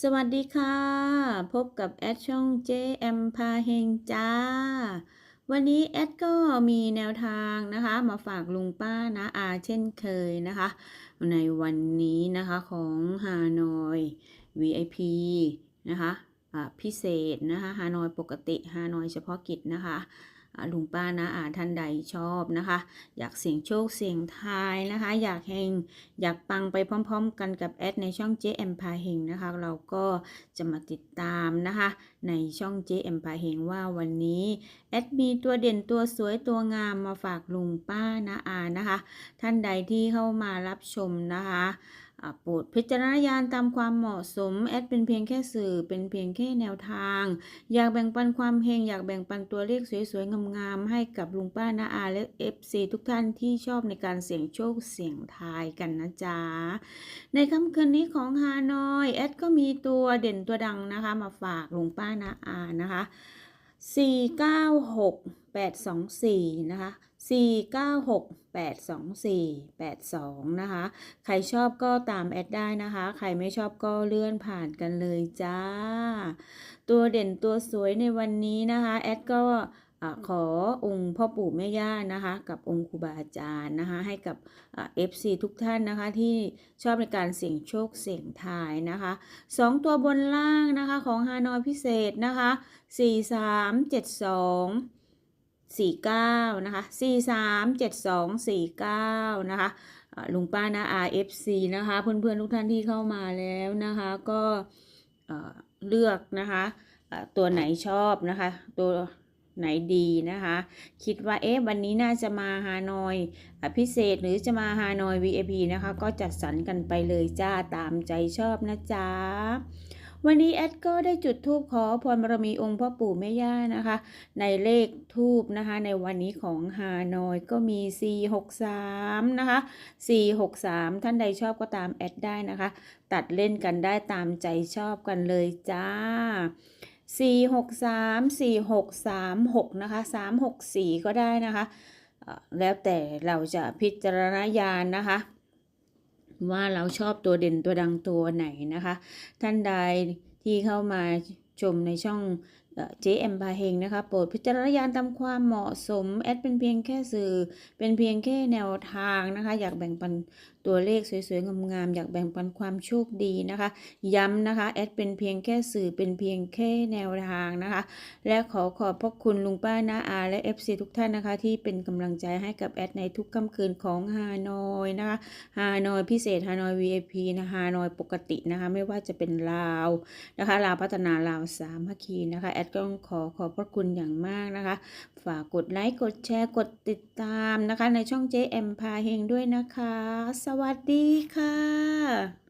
สวัสดีค่ะ พบกับแอดช่อง JM พาเฮงจ้า วันนี้แอดก็มีแนวทางนะคะ มาฝากลุงป้านะอาเช่นเคยนะคะ ในวันนี้นะคะของฮานอย VIP นะคะอ่าพิเศษนะคะฮานอยปกติฮานอยเฉพาะกิจนะคะ ลุงป้านะอาท่านใดชอบนะคะ อยากเสี่ยงโชคเสี่ยงทายนะคะ อยากเฮงอยากปังไปพร้อม ๆ กันกับแอดในช่อง JM พาเฮงนะคะ เราก็จะมาติดตามนะคะ ในช่อง JM พาเฮงว่าวันนี้แอดมีตัวเด่นตัวสวยตัวงามมาฝากลุงป้านะอานะคะ ท่านใดที่เข้ามารับชมนะคะ โปรดพิจารณญาณตามความเหมาะสม แอดเป็นเพียงแค่สื่อ เป็นเพียงแค่แนวทาง อยากแบ่งปันความเฮงอยากแบ่งปันตัวเลขสวยๆ งามๆ ให้กับลุงป้านาอาและ FC ทุกท่านที่ชอบในการเสี่ยงโชคเสี่ยงทายกันนะจ๊ะ ในค่ำคืนนี้ของฮานอย แอดก็มีตัวเด่นตัวดังนะคะ มาฝากลุงป้านาอานะคะ 496824 นะคะ 49682482 นะคะ ใครชอบก็ตามแอดได้นะคะ ใครไม่ชอบก็เลื่อนผ่านกันเลยจ้า ตัวเด่นตัวสวยในวันนี้นะคะ แอดก็อขอองค์พ่อปู่แม่ย่านะคะ กับองค์ครูบาอาจารย์นะคะ ให้กับเอฟซีทุกท่านนะคะที่ชอบในการเสี่ยงโชคเสี่ยงทายนะคะสองตัวบนล่างนะคะของฮานอยพิเศษนะคะสี่ สามเจ็ดสองสี่เก้านะคะสี่สามเจ็ดสองสี่เก้านะคะลุงป้านะ RFC นะคะเพื่อนๆทุกท่านที่เข้ามาแล้วนะคะก็เอ่อเลือกนะคะตัวไหนชอบนะคะ ตัวไหนดีนะคะ คิดว่าเอ๊ะวันนี้น่าจะมาฮานอยอพิเศษหรือจะมาฮานอย VIP นะคะ ก็จัดสรรกันไปเลยจ้าตามใจชอบนะจ๊ะ วันนี้แอดก็ได้จุดธูปขอพรบารมีองค์พ่อปู่แม่ย่านะคะ ในเลขทูบนะคะ ในวันนี้ของฮานอยก็มี 463 นะคะ 463 ท่านใดชอบก็ตามแอดได้นะคะ ตัดเล่นกันได้ตามใจชอบกันเลยจ้า463 4636นะคะ364ก็ได้นะคะ แล้วแต่เราจะพิจารณญาณนะคะ ว่าเราชอบตัวเด่นตัวดังตัวไหนนะคะ ท่านใดที่เข้ามาชมในช่อง เจเอ็มพาเฮงนะคะ โปรดพิจารณญาณตามความเหมาะสม แอดเป็นเพียงแค่สื่อ เป็นเพียงแค่แนวทางนะคะ อยากแบ่งปันตัวเลขสวยๆ งามๆ อยากแบ่งปันความโชคดีนะคะ ย้ำนะคะ แอดเป็นเพียงแค่สื่อ เป็นเพียงแค่แนวทางนะคะ และขอขอบพระคุณลุงป้านาอา และ FC ทุกท่านนะคะ ที่เป็นกำลังใจให้กับแอดในทุกค่ำคืนของฮานอยนะคะ ฮานอยพิเศษ ฮานอย VIP นะฮานอยปกตินะคะ ไม่ว่าจะเป็นลาวนะคะ ลาวพัฒนา ลาวสามัคคีนะคะแอดก็ต้องขอขอบพระคุณอย่างมากนะคะ ฝากกดไลค์กดแชร์กดติดตามนะคะ ในช่องเจ๊แอมพาเฮงด้วยนะคะ สวัสดีค่ะ